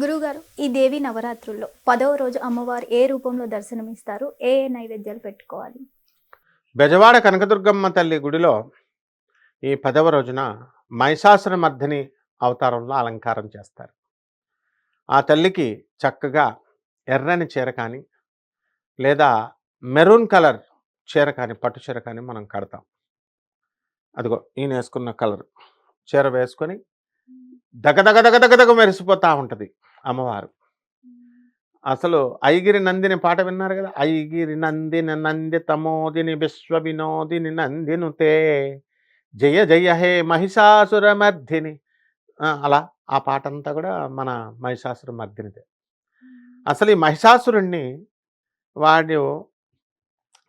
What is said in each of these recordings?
గురువుగారు ఈ దేవి నవరాత్రుల్లో పదవ రోజు అమ్మవారు ఏ రూపంలో దర్శనమిస్తారు? ఏ ఏ నైవేద్యాలు పెట్టుకోవాలి? బెజవాడ కనకదుర్గమ్మ తల్లి గుడిలో ఈ పదవ రోజున మహిషాసుర మర్దిని అవతారంలో అలంకారం చేస్తారు. ఆ తల్లికి చక్కగా ఎర్రని చీర కానీ లేదా మెరూన్ కలర్ చీర కానీ పట్టు చీర కానీ మనం కడతాం. అదిగో ఈయన వేసుకున్న కలర్. చీర వేసుకొని దగదగ దగదగ దగ మెరిసిపోతూ ఉంటుంది అమ్మవారు. అసలు ఐగిరి నందిని పాట విన్నారు కదా? ఐగిరి నందిని నంది తమోదిని విశ్వ వినోదిని నందినుతే జయ జయ హే మహిషాసురమర్ధిని అలా ఆ పాట అంతా కూడా మన మహిషాసురమర్ధినిదే అసలు ఈ మహిషాసురుణ్ణి వాడు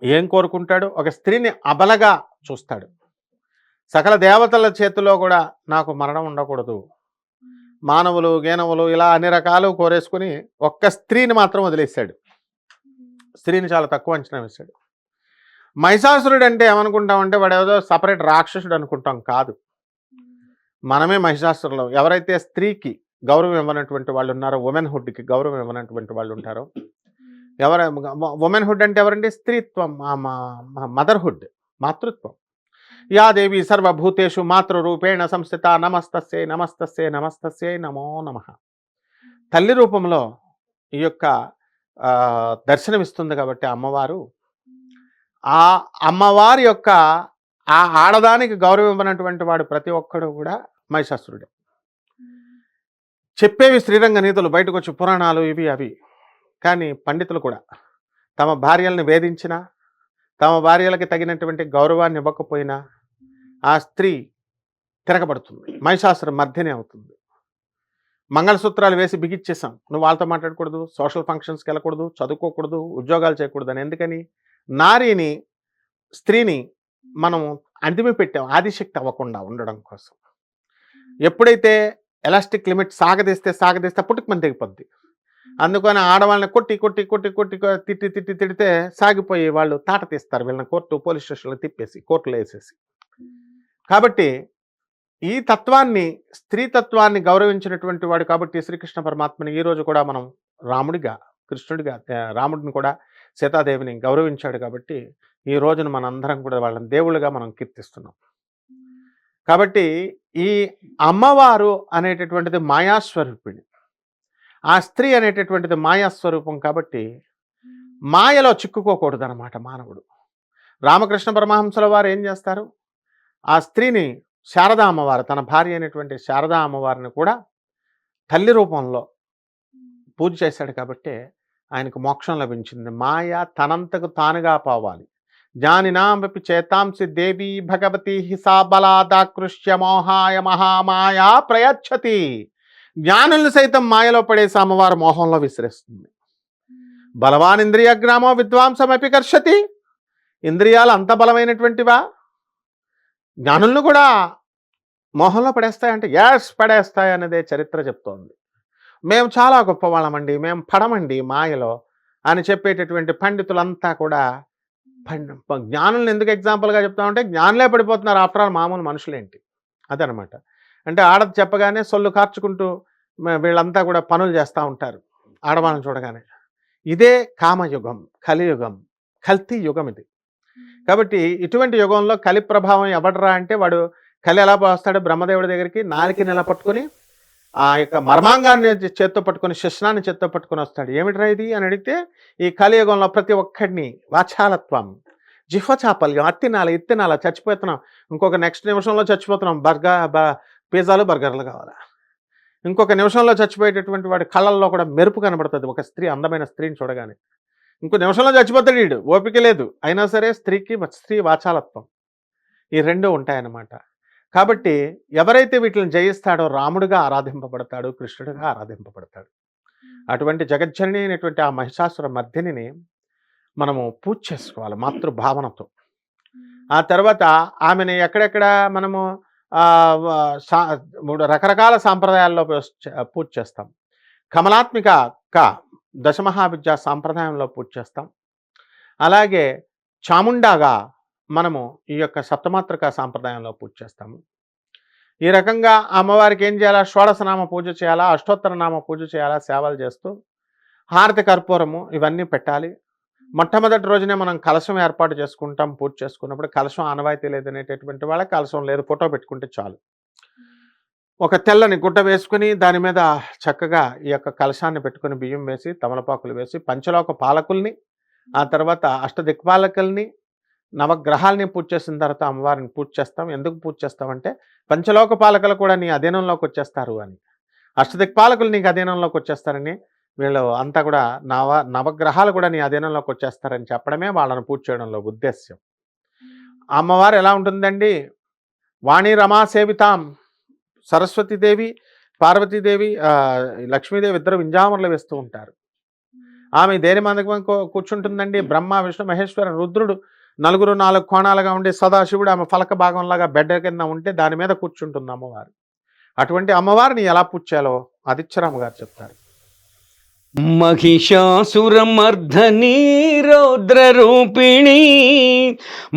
ఏం కోరుకుంటాడు? ఒక స్త్రీని అబలగా చూస్తాడు. సకల దేవతల చేతిలో కూడా నాకు మరణం ఉండకూడదు. మానవులు గేనవులు ఇలా అన్ని రకాలు కోరేసుకుని ఒక్క స్త్రీని మాత్రం వదిలేశాడు. స్త్రీని చాలా తక్కువ అంచనా వేశాడు. మహిషాసురుడు అంటే ఏమనుకుంటామంటే వాడు ఏదో సపరేట్ రాక్షసుడు అనుకుంటాం కాదు. మనమే మహిషాసురులం. ఎవరైతే స్త్రీకి గౌరవం ఇవ్వనటువంటి వాళ్ళు ఉన్నారో ఉమెన్ హుడ్కి గౌరవం ఇవ్వనటువంటి వాళ్ళు ఉంటారో ఎవర ఉమెన్ హుడ్ అంటే ఎవరండి? స్త్రీత్వం మదర్హుడ్ మాతృత్వం. యా దేవి సర్వభూతేషు మాతృరూపేణ సంస్థిత నమస్తస్యై నమస్తస్సే నమస్తస్సే నమో నమ. తల్లి రూపంలో ఈ యొక్క దర్శనమిస్తుంది కాబట్టి అమ్మవారు. ఆ అమ్మవారి యొక్క ఆ ఆడదానికి గౌరవం వాడు ప్రతి ఒక్కడు కూడా మహిషాసురుడే. చెప్పేవి శ్రీరంగ నీతులు బయటకు వచ్చి పురాణాలు ఇవి అవి. కానీ పండితులు కూడా తమ భార్యలను వేధించినా తమ భార్యలకి తగినటువంటి గౌరవాన్ని ఇవ్వకపోయినా ఆ స్త్రీ తిరగబడుతుంది. మహిషాసురం మధ్యనే అవుతుంది. మంగళసూత్రాలు వేసి బిగిచ్చేసాం నువ్వు వాళ్ళతో మాట్లాడకూడదు సోషల్ ఫంక్షన్స్కి వెళ్ళకూడదు చదువుకోకూడదు ఉద్యోగాలు చేయకూడదు అని. ఎందుకని? నారీని స్త్రీని మనం అంతిమి పెట్టాం. ఆదిశక్తి అవ్వకుండా ఉండడం కోసం. ఎప్పుడైతే ఎలాస్టిక్ లిమిట్ సాగదీస్తే సాగదీస్తే పుట్టుకు తెగిపోద్ది అందుకని ఆడవాళ్ళని కొట్టి కొట్టి కొట్టి కొట్టి తిట్టి తిట్టి తిడితే సాగిపోయి వాళ్ళు తాట తీస్తారు. వీళ్ళని కోర్టు పోలీస్ స్టేషన్లో తిప్పేసి కోర్టులో వేసేసి. కాబట్టి ఈ తత్వాన్ని స్త్రీ తత్వాన్ని గౌరవించినటువంటి వాడు కాబట్టి శ్రీకృష్ణ పరమాత్మని ఈ రోజు కూడా మనం రాముడిగా కృష్ణుడిగా రాముడిని కూడా సీతాదేవిని గౌరవించాడు కాబట్టి ఈ రోజున మనందరం కూడా వాళ్ళని దేవుళ్ళుగా మనం కీర్తిస్తున్నాం. కాబట్టి ఈ అమ్మవారు అనేటటువంటిది మాయాస్వరూపిణి. ఆ స్త్రీ అనేటటువంటిది మాయాస్వరూపం కాబట్టి మాయలో చిక్కుకోకూడదు అనమాట మానవుడు. రామకృష్ణ పరమహంసుల వారు ఏం చేస్తారు? ఆ స్త్రీని శారదా అమ్మవారు తన భార్య అయినటువంటి శారదా అమ్మవారిని కూడా తల్లి రూపంలో పూజ చేశాడు కాబట్టి ఆయనకు మోక్షం లభించింది. మాయ తనంతకు తానుగా పోవాలి. జ్ఞానినామపి చేతాంసి దేవి భగవతి హిసాబలాదాకృష్య మోహాయ మహామాయా ప్రయచ్చతి. జ్ఞానులను సైతం మాయలో పడేసి అమ్మవారు మోహంలో విసిరేస్తుంది. బలవాన్ ఇంద్రియగ్రామో విద్వాంసమపి కర్షతి ఇంద్రియాలు అంత బలమైనటువంటివా? జ్ఞానులను కూడా మోహంలో పడేస్తాయంటే ఎస్ పడేస్తాయి అనేదే చరిత్ర చెప్తోంది. మేము చాలా గొప్పవాళ్ళమండి మేము పడమండి మాయలో అని చెప్పేటటువంటి పండితులంతా కూడా పండి జ్ఞానులను ఎందుకు ఎగ్జాంపుల్గా చెప్తామంటే జ్ఞానులే పడిపోతున్నారు. ఆఫ్టర్ ఆల్ మామూలు మనుషులేంటి? అదనమాట. అంటే ఆడది చెప్పగానే సొల్లు కార్చుకుంటూ వీళ్ళంతా కూడా పనులు చేస్తూ ఉంటారు ఆడవాళ్ళని చూడగానే. ఇదే కామయుగం కలియుగం కల్తీ యుగం ఇది. కాబట్టి ఇటువంటి యుగంలో కలి ప్రభావం ఎవడరా అంటే వాడు కలి ఎలా వస్తాడు బ్రహ్మదేవుడి దగ్గరికి నాలికి నిల పట్టుకొని ఆ యొక్క మర్మాంగాన్ని చేత్తో పట్టుకొని శిష్ణాన్ని చేత్తో పట్టుకొని వస్తాడు. ఏమిట్రా ఇది అని అడిగితే ఈ కలియుగంలో ప్రతి ఒక్కడిని వాచాలత్వం జిహ్వ చాపల్యం అత్తినాల ఇత్తినాల చచ్చిపోతున్నాం. ఇంకొక నెక్స్ట్ నిమిషంలో చచ్చిపోతున్నాం. బర్గర్ బ పిజ్జాలు బర్గర్లు కావాలా? ఇంకొక నిమిషంలో చచ్చిపోయేటటువంటి వాడి కళ్ళల్లో కూడా మెరుపు కనబడుతుంది. ఒక స్త్రీ అందమైన స్త్రీని చూడగానే. ఇంకో నిమిషంలో చచ్చిపోతాడు వీడు. ఓపిక లేదు. అయినా సరే స్త్రీకి స్త్రీ వాచాలత్వం. ఈ రెండు ఉంటాయన్నమాట. కాబట్టి ఎవరైతే వీటిని జయిస్తాడో రాముడిగా ఆరాధింపబడతాడు కృష్ణుడిగా ఆరాధింపబడతాడు. అటువంటి జగజ్జనని అయినటువంటి ఆ మహిషాసుర మర్దిని మనము పూజ చేసుకోవాలి. మాతృభావనతో. ఆ తర్వాత ఆమెను ఎక్కడెక్కడ మనము మూడు రకరకాల సాంప్రదాయాల్లో పూజ- పూజ చేస్తాం. కమలాత్మిక క దశమహావిద్యా సాంప్రదాయంలో పూజ చేస్తాం. అలాగే చాముండాగా మనము ఈ యొక్క సప్తమాత్రిక సాంప్రదాయంలో పూజ చేస్తాము. ఈ రకంగా అమ్మవారికి ఏం చేయాలా? షోడశనామ పూజ చేయాలా? అష్టోత్తర నామ పూజ చేయాలా? సేవలు చేస్తూ హారతి కర్పూరము ఇవన్నీ పెట్టాలి. మొట్టమొదటి రోజునే మనం కలశం ఏర్పాటు చేసుకుంటాం పూజ చేసుకున్నప్పుడు కలశం ఆనవాయితీ లేదనేటటువంటి వాళ్ళకి కలశం లేదు ఫోటో పెట్టుకుంటే చాలు. ఒక తెల్లని గుడ్డ వేసుకుని దాని మీద చక్కగా ఈ యొక్క కలశాన్ని పెట్టుకుని బియ్యం వేసి తమలపాకులు వేసి పంచలోక పాలకుల్ని ఆ తర్వాత అష్టదిక్పాలకుల్ని నవగ్రహాలని పూజ చేసిన తర్వాత అమ్మవారిని పూజ చేస్తాం. ఎందుకు పూజ చేస్తామంటే పంచలోక పాలకులు కూడా నీ అధీనంలోకి వచ్చేస్తారు అని. అష్టదిక్పాలకులు నీకు అధీనంలోకి వచ్చేస్తారని వీళ్ళు అంతా కూడా నవ నవగ్రహాలు కూడా నీ అధీనంలోకి వచ్చేస్తారని చెప్పడమే వాళ్ళని పూజ చేయడంలో ఉద్దేశ్యం. అమ్మవారు ఎలా ఉంటుందండి? వాణి రమా సేవితాం సరస్వతీదేవి పార్వతీదేవి లక్ష్మీదేవి ఇద్దరు వింజామరలు వేస్తూ ఉంటారు. ఆమె దేని మందకం కూర్చుంటుందండి? బ్రహ్మ విష్ణు మహేశ్వర రుద్రుడు నలుగురు నాలుగు కోణాలుగా ఉండే సదాశివుడు ఆమె ఫలక భాగంలాగా బెడ్ కింద ఉంటే దాని మీద కూర్చుంటుంది అమ్మవారు. అటువంటి అమ్మవారిని ఎలా పూజ చేయాలో ఆదిత్యరామ గారు చెప్తారు. మహిషాసురమర్ధనీ రౌద్రరూపిణి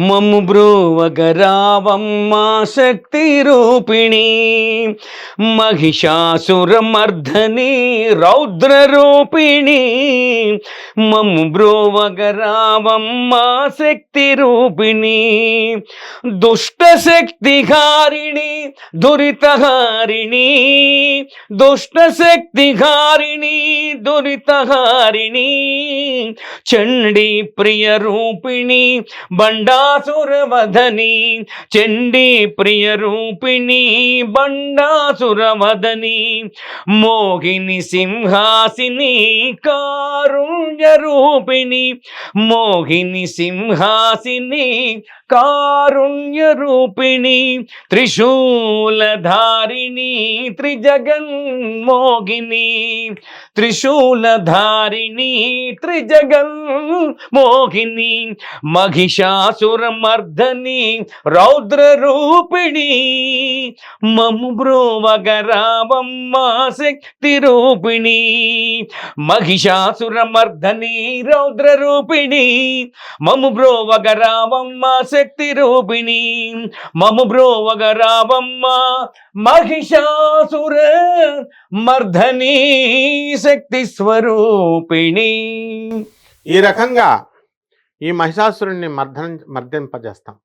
మమ్ము బ్రోవగరావమ్మా శక్తి రూపిణి మహిషాసురమర్ధనీ రౌద్రరూపిణి మమ్ము బ్రోవగరావమ్మా శక్తి రూపిణి దుష్ట శక్తిహారిణి దురితహారిణి దుష్ట చండీ ప్రియ రూపిణి బండాసురవధని చండీ ప్రియ రూపిణి బండాసురవధని మోహిని సింహాసిని కారుణ్య రూపిణి మోహిని సింహాసిని కారుణ్య రూపిణి త్రిశూలధారిణి త్రిజగన్మోగిని త్రిశూలధారిణి త్రిజగన్మోహిని మహిషాసురమర్ధని రౌద్ర రూపిణి మము బ్రోవగరావమ్మ శక్తి రూపిణి మహిషాసురమర్ధని రౌద్ర రూపిణి మము బ్రోవగరావమ్మ శక్తి రూపిణి మము బ్రోవగరావమ్మ మహిషాసుర మర్ధనీ శక్తి స్వరూపిణి ఈ రకంగా ఈ మహిషాసురుణ్ణి మర్దన మర్దింపజేస్తాం.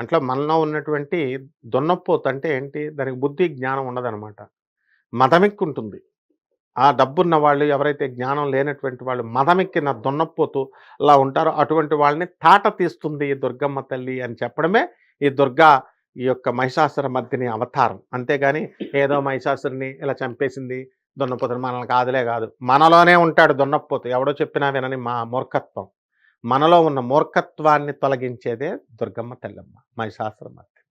అంట్లో మనలో ఉన్నటువంటి దున్నపోతు అంటే ఏంటి? దానికి బుద్ధి జ్ఞానం ఉండదనమాట మతమిక్కుంటుంది ఆ డబ్బున్న వాళ్ళు ఎవరైతే జ్ఞానం లేనటువంటి వాళ్ళు మదమెక్కిన దున్నపోతూ అలా ఉంటారో అటువంటి వాళ్ళని తాట తీస్తుంది ఈ దుర్గమ్మ తల్లి అని చెప్పడమే ఈ దుర్గా ఈ యొక్క మహిషాసుర మధ్యని అవతారం. అంతేగాని ఏదో మహిషాసురుని ఇలా చంపేసింది దున్నపోతుని మనల్ని కాదులే కాదు. మనలోనే ఉంటాడు దున్నపోతు. ఎవడో చెప్పినా వినని మా మూర్ఖత్వం. మనలో ఉన్న మూర్ఖత్వాన్ని తొలగించేదే దుర్గమ్మ తెల్లమ్మ మహిషాసుర మధ్య.